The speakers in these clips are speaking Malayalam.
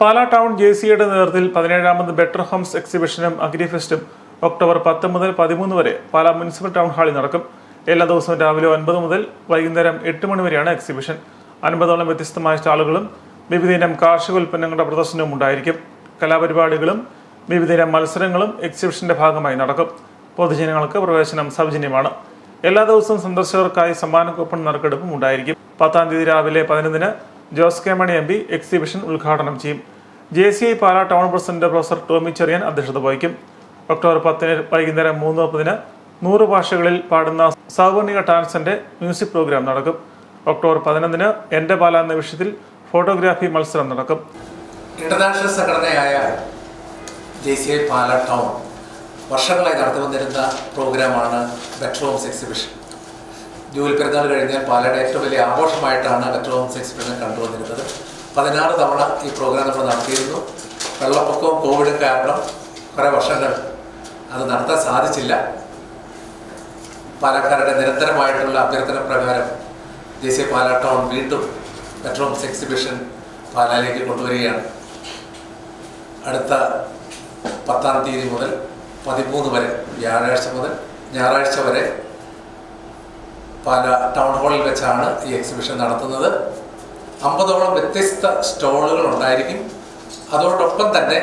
പാലാ ടൗൺ ജെ സിയുടെ നേതൃത്വത്തിൽ പതിനേഴാമത് ബെറ്റർ ഹോംസ് എക്സിബിഷനും അഗ്രിഫെസ്റ്റും ഒക്ടോബർ പത്ത് മുതൽ പതിമൂന്ന് വരെ പാലാ മുനിസിപ്പൽ ടൗൺ ഹാളിൽ നടക്കും. എല്ലാ ദിവസവും രാവിലെ ഒൻപത് മുതൽ വൈകുന്നേരം എട്ട് മണി വരെയാണ് എക്സിബിഷൻ. അൻപതോളം വ്യത്യസ്തമായ സ്റ്റാളുകളും വിവിധയിനം കാർഷിക ഉൽപ്പന്നങ്ങളുടെ പ്രദർശനവും ഉണ്ടായിരിക്കും. കലാപരിപാടികളും വിവിധയിനം മത്സരങ്ങളും എക്സിബിഷന്റെ ഭാഗമായി നടക്കും. പൊതുജനങ്ങൾക്ക് പ്രവേശനം സൗജന്യമാണ്. എല്ലാ ദിവസവും സന്ദർശകർക്കായി സമ്മാന നറുക്കെടുപ്പും ഉണ്ടായിരിക്കും. പത്താം തീയതി രാവിലെ പതിനൊന്നിന് Jose K Mani M P exhibition ഉദ്ഘാടനം ചെയ്യും. J C I Pala town president professor Tomy Cheriyan അധ്യക്ഷത വഹിക്കും. ഒക്ടോബർ പത്തിന് വൈകുന്നേരം മൂന്ന് മുപ്പതിന് നൂറ് ഭാഷകളിൽ പാടുന്ന സാവർണിക ഡാൻസിന്റെ മ്യൂസിക് പ്രോഗ്രാം നടക്കും. ഒക്ടോബർ പതിനൊന്നിന് എന്റെ പാല എന്ന വിഷയത്തിൽ ഫോട്ടോഗ്രാഫി മത്സരം നടക്കും. ഇന്റർനാഷണൽ സംഘടനയായ J C I Pala town വർഷങ്ങളായി നടത്തി വന്നിരുന്ന പ്രോഗ്രാമാണ് ബെറ്റർ ഹോംസ് എക്സിബിഷൻ. ജൂലി പെരുന്നാൾ കഴിഞ്ഞാൽ പാലയുടെ ഏറ്റവും വലിയ ആഘോഷമായിട്ടാണ് ഇലക്ട്രോണിക്സ് എക്സിബിഷൻ കണ്ടുവന്നിരുന്നത്. പതിനാറ് തവണ ഈ പ്രോഗ്രാം നമ്മൾ നടത്തിയിരുന്നു. വെള്ളപ്പൊക്കവും കോവിഡും കാരണം കുറേ വർഷങ്ങൾ അത് നടത്താൻ സാധിച്ചില്ല. പാലക്കാരുടെ നിരന്തരമായിട്ടുള്ള അഭ്യർത്ഥന പ്രകാരം ദേശീയ പാലാ ടൗൺ വീണ്ടും ഇലക്ട്രോണിക്സ് എക്സിബിഷൻ പാലായിലേക്ക് കൊണ്ടുവരികയാണ്. അടുത്ത പത്താം തീയതി മുതൽ പതിമൂന്ന് വരെ വ്യാഴാഴ്ച മുതൽ ഞായറാഴ്ച വരെ പാല ടൗൺ ഹാളിൽ വെച്ചാണ് ഈ എക്സിബിഷൻ നടത്തുന്നത്. അമ്പതോളം വ്യത്യസ്ത സ്റ്റോളുകൾ ഉണ്ടായിരിക്കും. അതോടൊപ്പം തന്നെ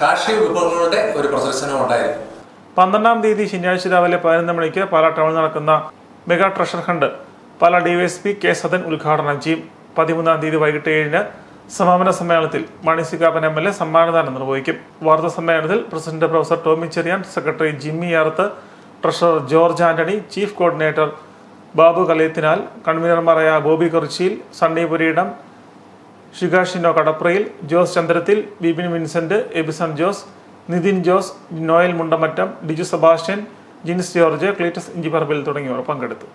കാർഷിക വിഭവങ്ങളുടെ ഒരു പ്രദർശനവും ഉണ്ടായിരിക്കും. പന്ത്രണ്ടാം തീയതി ശനിയാഴ്ച രാവിലെ പതിനൊന്ന് മണിക്ക് പാല ടൗണിൽ നടക്കുന്ന mega treasure hunt Pala DYSP K Sadan ഉദ്ഘാടനം ചെയ്യും. പതിമൂന്നാം തീയതി വൈകിട്ട് ഏഴിന് സമാപന സമ്മേളനത്തിൽ Mani C Kappan M L A സമ്മാനദാനം നിർവഹിക്കും. വാർത്താ സമ്മേളനത്തിൽ president professor Tomy Cheriyan secretary Jimmy Arth treasurer George Antony chief coordinator Babu Kalayathinal കൺവീനർമാരായ Bobby Kurichiyil Sunny Pureedam ഷിഗാഷിനോ Kadaprayil Jose Chandrathil Bibin Vincent Abison Jose Nithin Jose Noel Mundamattam Diju Sebastian Jins George Cletus Inchiparambil തുടങ്ങിയവർ പങ്കെടുത്തു.